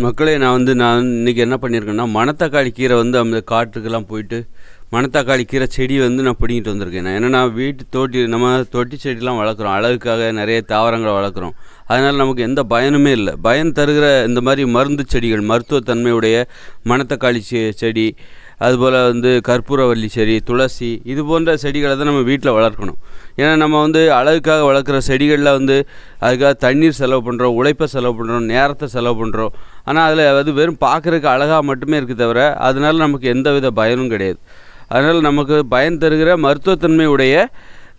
மக்களே நான் வந்து நான் இன்றைக்கி என்ன பண்ணியிருக்கேன்னா மணத்தக்காளி கீரை வந்து அந்த காட்டுக்கெல்லாம் போயிட்டு மணத்தக்காளி கீரை செடி வந்து நான் பிடிங்கிட்டு வந்திருக்கேன். நான் ஏன்னா நான் வீட்டு தோட்டி நம்ம தொட்டி செடிலாம் வளர்க்குறோம். அழகுக்காக நிறைய தாவரங்களை வளர்க்குறோம். அதனால் நமக்கு எந்த பயனுமே இல்லை. பயன் தருகிற இந்த மாதிரி மருந்து செடிகள் மருத்துவத்தன்மையுடைய மணத்தக்காளி செ- செடி அதுபோல் வந்து கற்பூரவல்லி செடி துளசி இது போன்ற செடிகளை தான் நம்ம வீட்டில் வளர்க்கணும். ஏன்னா நம்ம வந்து அழகுக்காக வளர்க்குற செடிகளில் வந்து அதுக்காக தண்ணீர் செலவு பண்ணுறோம் உழைப்பை செலவு பண்ணுறோம் நேரத்தை செலவு பண்ணுறோம் ஆனால் அதில் அது வெறும் பார்க்குறதுக்கு அழகாக மட்டுமே இருக்குது தவிர அதனால் நமக்கு எந்த வித பயனும் கிடையாது. அதனால் நமக்கு பயன் தருகிற மருத்துவத்தன்மை உடைய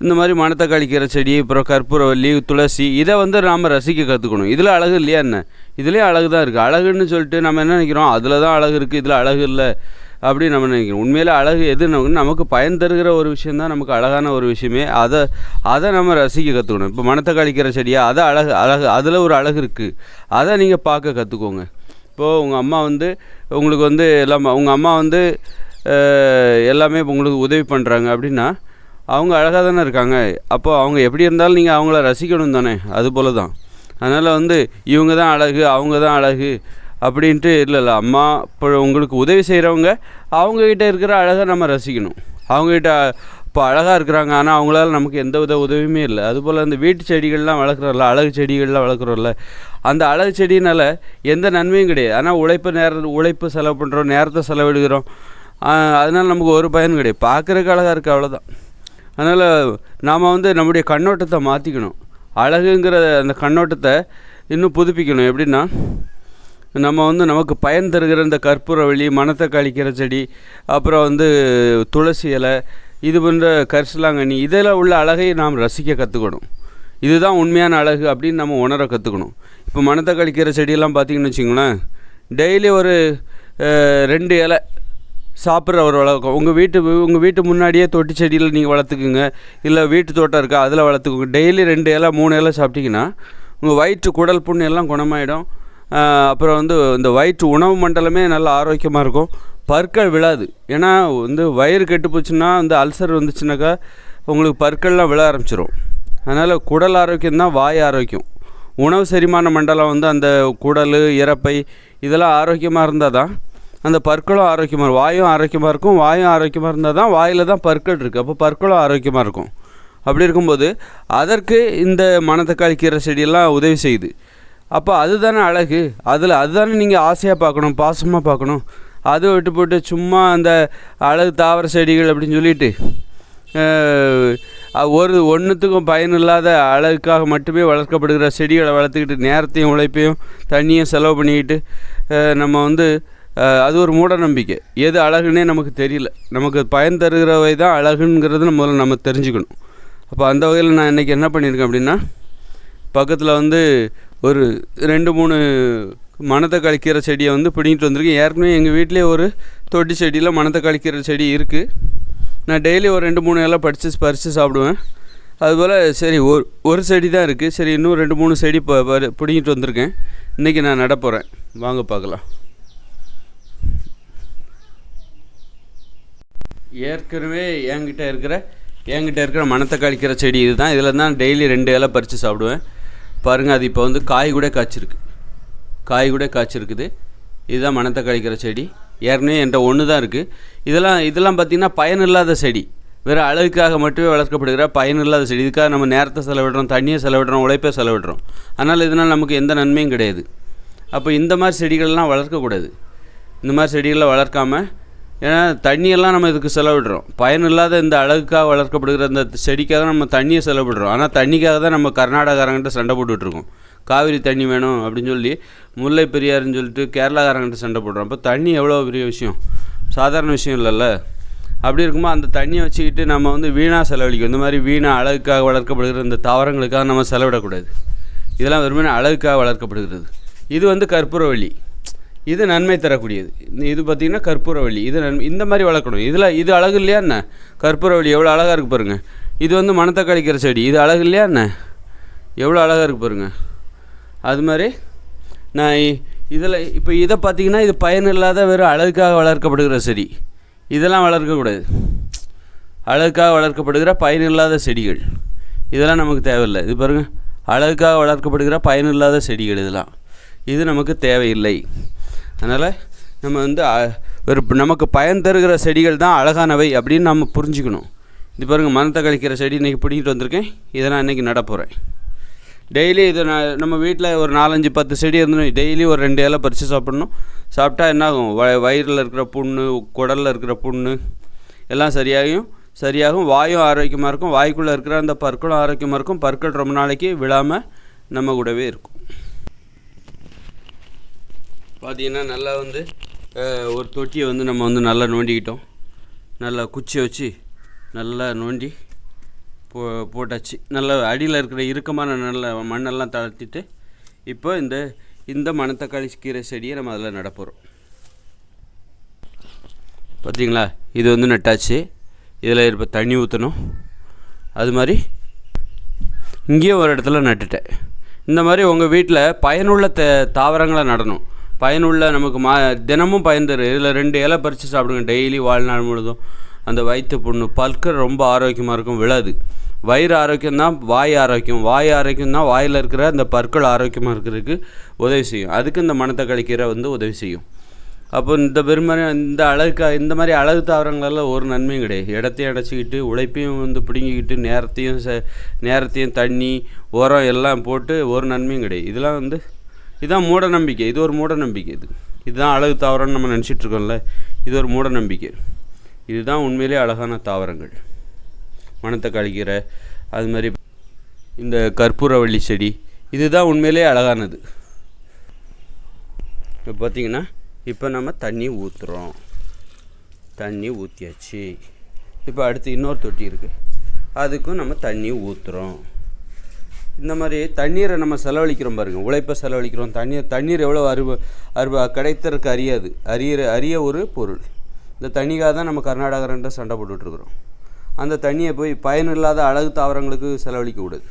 இந்த மாதிரி மணத்தக்காளி கீரை செடி அப்புறம் கற்பூரவல்லி துளசி இதை வந்து நாம் ரசிக்க கற்றுக்கணும் இதில் அழகு இல்லையா என்ன? இதுலேயும் அழகு தான் இருக்குது அழகுன்னு சொல்லிட்டு நம்ம என்ன நினைக்கிறோம்? அதில் தான் அழகு இருக்குது இதில் அழகு இல்லை. அப்படி நம்ம நினைக்கிறோம். உண்மையில் அழகு எது நமக்கு? பயன் தருகிற ஒரு விஷயம் தான் நமக்கு அழகான ஒரு விஷயமே. அதை அதை நம்ம ரசிக்க கற்றுக்கணும் இப்போ மனத்தை கழிக்கிற செடியாக அதை அழகு அழகு அதில் ஒரு அழகு இருக்குது அதை நீங்கள் பார்க்க கற்றுக்கோங்க இப்போது உங்கள் அம்மா வந்து உங்களுக்கு வந்து எல்லாம் உங்கள் அம்மா வந்து எல்லாமே உங்களுக்கு உதவி பண்ணுறாங்க அப்படின்னா அவங்க அழகாக தானே இருக்காங்க. அப்போது அவங்க எப்படி இருந்தாலும் நீங்கள் அவங்கள ரசிக்கணும் தானே. அது போல் தான் அதனால் வந்து இவங்க தான் அழகு அவங்க தான் அழகு. அப்படின்ட்டு இல்லை இல்லை அம்மா இப்போ உங்களுக்கு உதவி செய்கிறவங்க அவங்கக்கிட்ட இருக்கிற அழகை நம்ம ரசிக்கணும். அவங்கக்கிட்ட இப்போ அழகாக இருக்கிறாங்க ஆனால் அவங்களால நமக்கு எந்த வித உதவியுமே இல்லை. அதுபோல் அந்த வீட்டு செடிகள்லாம் வளர்க்குறோம்ல அழகு செடிகள்லாம் வளர்க்குறோம்ல அந்த அழகு செடினால் எந்த நன்மையும் கிடையாது. ஆனால் உழைப்பு நேர உழைப்பு செலவு பண்ணுறோம் நேரத்தை செலவிடுகிறோம். அதனால் நமக்கு ஒரு பயன் கிடையாது. பார்க்குறதுக்கு அழகாக இருக்குது அவ்வளோதான் அதனால் நாம் வந்து நம்முடைய கண்ணோட்டத்தை மாற்றிக்கணும் அழகுங்கிற அந்த கண்ணோட்டத்தை இன்னும் புதுப்பிக்கணும். எப்படின்னா நம்ம வந்து நமக்கு பயன் தருகிற இந்த கற்பூரவள்ளி மனத்தை கழிக்கிற செடி அப்புறம் வந்து துளசி இலை இது போன்ற கரிசலாங்கண்ணி இதில் உள்ள அழகை நாம் ரசிக்க கற்றுக்கணும் இதுதான் உண்மையான அழகு அப்படின்னு நம்ம உணர கற்றுக்கணும் இப்போ மனத்தை கழிக்கிற செடியெல்லாம் பார்த்தீங்கன்னு வச்சுங்களேன் டெய்லி ஒரு ரெண்டு இலை சாப்பிட்ற ஒரு வளர்க்கும் உங்கள் வீட்டு உங்கள் வீட்டு முன்னாடியே தொட்டி செடியில் நீங்கள் வளர்த்துக்குங்க இல்லை வீட்டு தோட்டம் இருக்கா அதில் வளர்த்துக்குங்க. டெய்லி ரெண்டு இலை மூணு இலை சாப்பிட்டீங்கன்னா உங்கள் வயிற்று குடல் புண்ணு எல்லாம் குணமாயிடும். அப்புறம் வந்து இந்த வயிற்று உணவு மண்டலமே நல்ல ஆரோக்கியமாக இருக்கும். பற்கள் விழாது. ஏன்னா வந்து வயிறு கெட்டு போச்சுன்னா வந்து அல்சர் வந்துச்சுனாக்கா உங்களுக்கு பற்கள்லாம் விழ ஆரம்பிச்சிடும் அதனால் குடல் ஆரோக்கியம் தான் வாய் ஆரோக்கியம். உணவு செரிமான மண்டலம் வந்து அந்த குடல் இறப்பை இதெல்லாம் ஆரோக்கியமாக இருந்தால் தான் அந்த பற்களும் ஆரோக்கியமாக இருக்கும். வாயும் ஆரோக்கியமாக இருக்கும் வாயும் ஆரோக்கியமாக இருந்தால் தான் வாயில் தான் பற்கள் இருக்குது அப்போ பற்களும் ஆரோக்கியமாக இருக்கும். அப்படி இருக்கும்போது அதற்கு இந்த மணத்தக்காளி கீரை செடியெல்லாம் உதவி செய்யுது. அப்போ அதுதானே அழகு? அதில் அதுதானே நீங்கள் ஆசையாக பார்க்கணும் பாசமாக பார்க்கணும். அதை விட்டு போட்டு சும்மா அந்த அழகு தாவர செடிகள் அப்படின்னு சொல்லிட்டு ஒரு ஒன்றுத்துக்கும் பயனில்லாத அழகுக்காக மட்டுமே வளர்க்கப்படுகிற செடிகளை வளர்த்துக்கிட்டு நேரத்தையும் உழைப்பையும் தண்ணியும் செலவு பண்ணிக்கிட்டு நம்ம வந்து அது ஒரு மூட நம்பிக்கை. எது அழகுன்னே நமக்கு தெரியல. நமக்கு பயன் தருகிறவை தான் அழகுங்கிறது முதல்ல நம்ம தெரிஞ்சுக்கணும். அப்போ அந்த வகையில் நான் இன்றைக்கி என்ன பண்ணியிருக்கேன் அப்படின்னா பக்கத்தில் வந்து ஒரு ரெண்டு மூணு மணத்தை கழிக்கிற செடியை வந்து பிடிங்கிட்டு வந்திருக்கேன். ஏற்கனவே எங்கள் வீட்டிலே ஒரு தொட்டி செடியில் மணத்தை கழிக்கிற செடி இருக்குது நான் டெய்லி ஒரு ரெண்டு மூணு எல்லாம் படித்து பறித்து சாப்பிடுவேன். அதுபோல் சரி ஒரு ஒரு செடி தான் இருக்குது சரி இன்னும் ரெண்டு மூணு செடி இப்போ பிடிங்கிட்டு வந்திருக்கேன். இன்றைக்கி நான் நடப்போகிறேன் வாங்க பார்க்கலாம். ஏற்கனவே என்கிட்ட இருக்கிற என்கிட்ட இருக்கிற மணத்தை கழிக்கிற செடி இதுதான். இதில் தான் டெய்லி ரெண்டு இலை பறித்து சாப்பிடுவேன். பாருங்கள் அது இப்போ வந்து காய் கூட காய்ச்சிருக்கு. காய் கூட காய்ச்சிருக்குது. இதுதான் மனத்தை கழிக்கிற செடி. ஏற்கனவே என்கிட்ட ஒன்று தான் இருக்குது இதெல்லாம் இதெல்லாம் பார்த்திங்கன்னா பயனில்லாத செடி. வெறும் அழகுக்காக மட்டுமே வளர்க்கப்படுகிற பயனில்லாத செடி. இதுக்காக நம்ம நேரத்தை செலவிடுறோம் தண்ணியை செலவிடுறோம் உழைப்பை செலவிடுறோம். அதனால் இதனால் நமக்கு எந்த நன்மையும் கிடையாது. அப்போ இந்த மாதிரி செடிகள்லாம் வளர்க்கக்கூடாது. இந்த மாதிரி செடிகளை வளர்க்காமல் ஏன்னா தண்ணியெல்லாம் நம்ம இதுக்கு செலவிடுறோம். பயனில்லாத இந்த அழகுக்காக வளர்க்கப்படுகிற இந்த செடிக்காக நம்ம தண்ணியை செலவிடுறோம். ஆனால் தண்ணிக்காக தான் நம்ம கர்நாடகாரங்கிட்ட சண்டை போட்டுட்ருக்கோம். காவிரி தண்ணி வேணும் அப்படின்னு சொல்லி முல்லை பெரியாருன்னு சொல்லிட்டு கேரளாக்காரங்கிட்ட சண்டை போடுறோம். அப்போ தண்ணி எவ்வளோ பெரிய விஷயம்? சாதாரண விஷயம் இல்லைல்ல? அப்படி இருக்கும்போது அந்த தண்ணியை வச்சுக்கிட்டு நம்ம வந்து வீணாக செலவழிக்கும் இந்த மாதிரி வீணாக அழகுக்காக வளர்க்கப்படுகிற இந்த தாவரங்களுக்காக நம்ம செலவிடக்கூடாது. இதெல்லாம் வெறுமனே அழகுக்காக வளர்க்கப்படுகிறது. இது வந்து கற்பூரவள்ளி. இது நன்மை தரக்கூடியது. இந்த இது பார்த்திங்கன்னா கற்பூரவள்ளி இது நன்மை இந்த மாதிரி வளர்க்கணும். இதில் இது அழகு இல்லையா என்ன? கற்பூரவள்ளி எவ்வளோ அழகாக இருக்குது பாருங்கள் இது வந்து மணத்தக்காளிக்கிற செடி. இது அழகு இல்லையா என்ன? எவ்வளோ அழகாக இருக்குது பாருங்கள் அது மாதிரி நான் இதில் இப்போ இதை பார்த்தீங்கன்னா இது பயனில்லாத வெறும் அழகுக்காக வளர்க்கப்படுகிற செடி. இதெல்லாம் வளர்க்கக்கூடாது. அழகுக்காக வளர்க்கப்படுகிற பயனில்லாத செடிகள். இதெல்லாம் நமக்கு தேவையில்லை. இது பாருங்கள் அழகுக்காக வளர்க்கப்படுகிற பயனில்லாத செடிகள் இதெல்லாம். இது நமக்கு தேவையில்லை. அதனால் நம்ம வந்து ஒரு நமக்கு பயன் தருகிற செடிகள் தான் அழகானவை அப்படின்னு நம்ம புரிஞ்சுக்கணும். இது பாருங்கள் மனத்தை கழிக்கிற செடி இன்றைக்கி பிடிக்கிட்டு வந்திருக்கேன். இதை நான் இன்றைக்கி நட போகிறேன் டெய்லி இதை நான் நம்ம வீட்டில் ஒரு நாலஞ்சு பத்து செடி இருந்தோம் டெய்லி ஒரு ரெண்டு இலை பறித்து சாப்பிட்ணும். சாப்பிட்டா என்னாகும்? வ வயிறில் இருக்கிற புண்ணு குடலில் இருக்கிற புண்ணு எல்லாம் சரியாகும் சரியாகும். வாயும் ஆரோக்கியமாக இருக்கும். வாய்க்குள்ளே இருக்கிற அந்த பற்களும் ஆரோக்கியமாக இருக்கும். பற்கள் ரொம்ப நாளைக்கு விழாமல் நம்ம கூடவே இருக்கும். பார்த்தீங்கன்னா நல்லா வந்து ஒரு தொட்டியை வந்து நம்ம வந்து நல்லா நோண்டிக்கிட்டோம். நல்லா குச்சியை வச்சு நல்லா நோண்டி போ போட்டாச்சு. நல்லா அடியில் இருக்கிற இறுக்கமான நல்ல மண்ணெல்லாம் தளர்த்திட்டு இப்போ இந்த இந்த மணத்தக்காளி கீரை செடியை நம்ம அதில் நடப்போகிறோம் பார்த்தீங்களா இது வந்து நட்டாச்சு. இதில் இப்போ தண்ணி ஊற்றணும் அது மாதிரி இங்கேயும் ஒரு இடத்துல நட்டுட்டேன். இந்த மாதிரி உங்கள் வீட்டில் பயனுள்ள த தாவரங்களை நடணும். பயனுள்ள நமக்கு மா தினமும் பயன் தரும் இதில் ரெண்டு இலை பறித்து சாப்பிடுங்க. டெய்லி வாழ்நாள் முழுதும். அந்த வயிற்று புண்ணு. பற்கள் ரொம்ப ஆரோக்கியமாக இருக்கும். விழாது. வயிறு ஆரோக்கியம் தான் வாய் ஆரோக்கியம். வாய் ஆரோக்கியம் தான் வாயில் இருக்கிற அந்த பற்கள் ஆரோக்கியமாக இருக்கிறதுக்கு உதவி செய்யும். அதுக்கு இந்த மணத்தக்காளி கீரை வந்து உதவி செய்யும். அப்போ இந்த பெருமாரி இந்த அழகுக்கா இந்த மாதிரி அழகு தாவரங்களெல்லாம் ஒரு நன்மையும் கிடையாது. இடத்தையும் அடைச்சிக்கிட்டு உழைப்பையும் வந்து பிடுங்கிக்கிட்டு நேரத்தையும் ச நேரத்தையும் தண்ணி உரம் எல்லாம் போட்டு ஒரு நன்மையும் கிடையாது. இதெல்லாம் வந்து இதுதான் மூட நம்பிக்கை இது ஒரு மூட நம்பிக்கை இது. இதுதான் அழகு தாவரம்னு நம்ம நினச்சிட்ருக்கோம்ல. இது ஒரு மூட நம்பிக்கை இதுதான் உண்மையிலே அழகான தாவரங்கள். மனத்தை கழிக்கிற அது மாதிரி இந்த கற்பூரவள்ளி செடி இதுதான் உண்மையிலே அழகானது. இப்போ பார்த்தீங்கன்னா இப்போ நம்ம தண்ணி ஊற்றுறோம் தண்ணி ஊற்றியாச்சு இப்போ அடுத்து இன்னொரு தொட்டி இருக்குது அதுக்கும் நம்ம தண்ணி ஊற்றுறோம் இந்த மாதிரி தண்ணீரை நம்ம செலவழிக்கிறோம் பாருங்கள் உழைப்பை செலவழிக்கிறோம். தண்ணீர் தண்ணீர் எவ்வளோ அறிவு அறிவு கிடைத்தருக்கு அறியாது அரிய அரிய ஒரு பொருள். இந்த தண்ணிக்காக தான் நம்ம கர்நாடகரன்ட்டு சண்டை போட்டுட்ருக்குறோம் அந்த தண்ணியை போய் பயனில்லாத அழகு தாவரங்களுக்கு செலவழிக்க கூடாது.